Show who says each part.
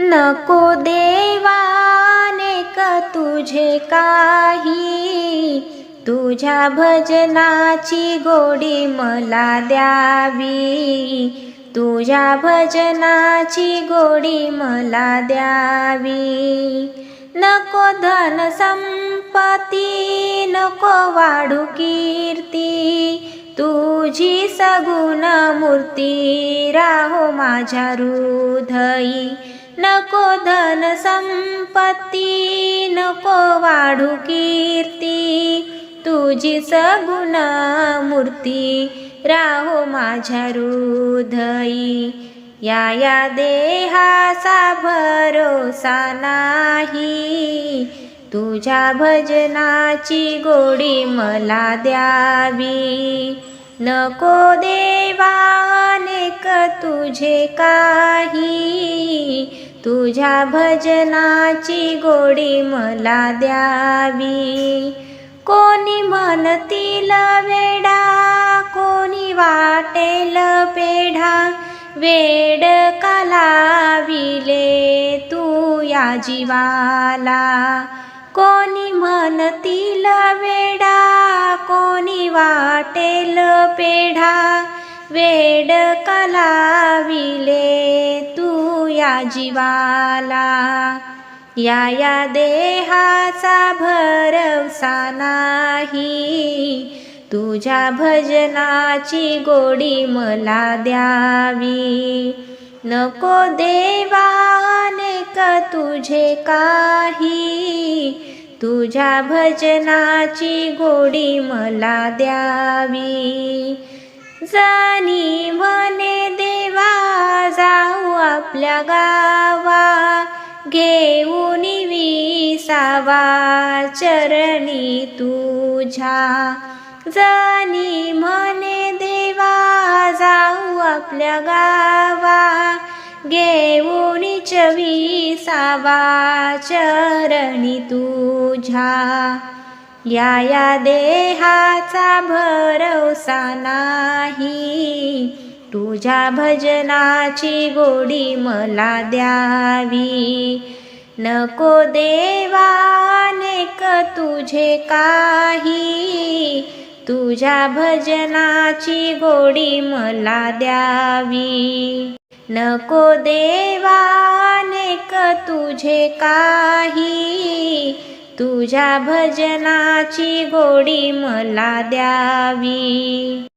Speaker 1: नको देवाने का तुझे काही. तुझ्या भजनाची गोडी मला द्यावी. तुझ्या भजनाची गोडी मला द्यावी. नको धन संपत्ती नको वाढू कीर्ती. तुझी सगुण मूर्ती राहो माझ्या हृदयी. नको धन संपत्ती नको वाढू कीर्ती. तुझी सगुण मूर्ती राहो माझ्या हृदयी. या या देहाचा भरोसा नाही. तुझ्या भजनाची गोडी मला द्यावी. नको देवा अनेक तुझे काही. तुझ्या भजनाची गोडी मला द्यावी. कोणी म्हणतील वेडा कोणी वाटेल पेढा. वेड कालाविले तू या जीवाला. कोणी म्हणतील वेडा कोणी वाटेल पेढा. वेड कालाविले या जीवाला या या देहाचा भरवसा नाही. तुझ्या भजनाची गोडी मला द्यावी. नको देवाने क तुझे काही. तुझ्या भजनाची गोडी मला द्यावी. जानी म्हणे आपल्या गावा घेऊन विसावा चरणी तुझ्या. जनी म्हणे देवा जाऊ आपल्या गावा घेऊन चवीसावा चरणी तुझ्या. या या देहाचा भरवसा नाही. तुझ्या भजनाची गोडी मला द्यावी. नको देवाने क तुझे काही. तुझ्या भजनाची गोडी मला द्यावी. नको देवाने क तुझे काही. तुझ्या भजनाची गोडी मला द्यावी.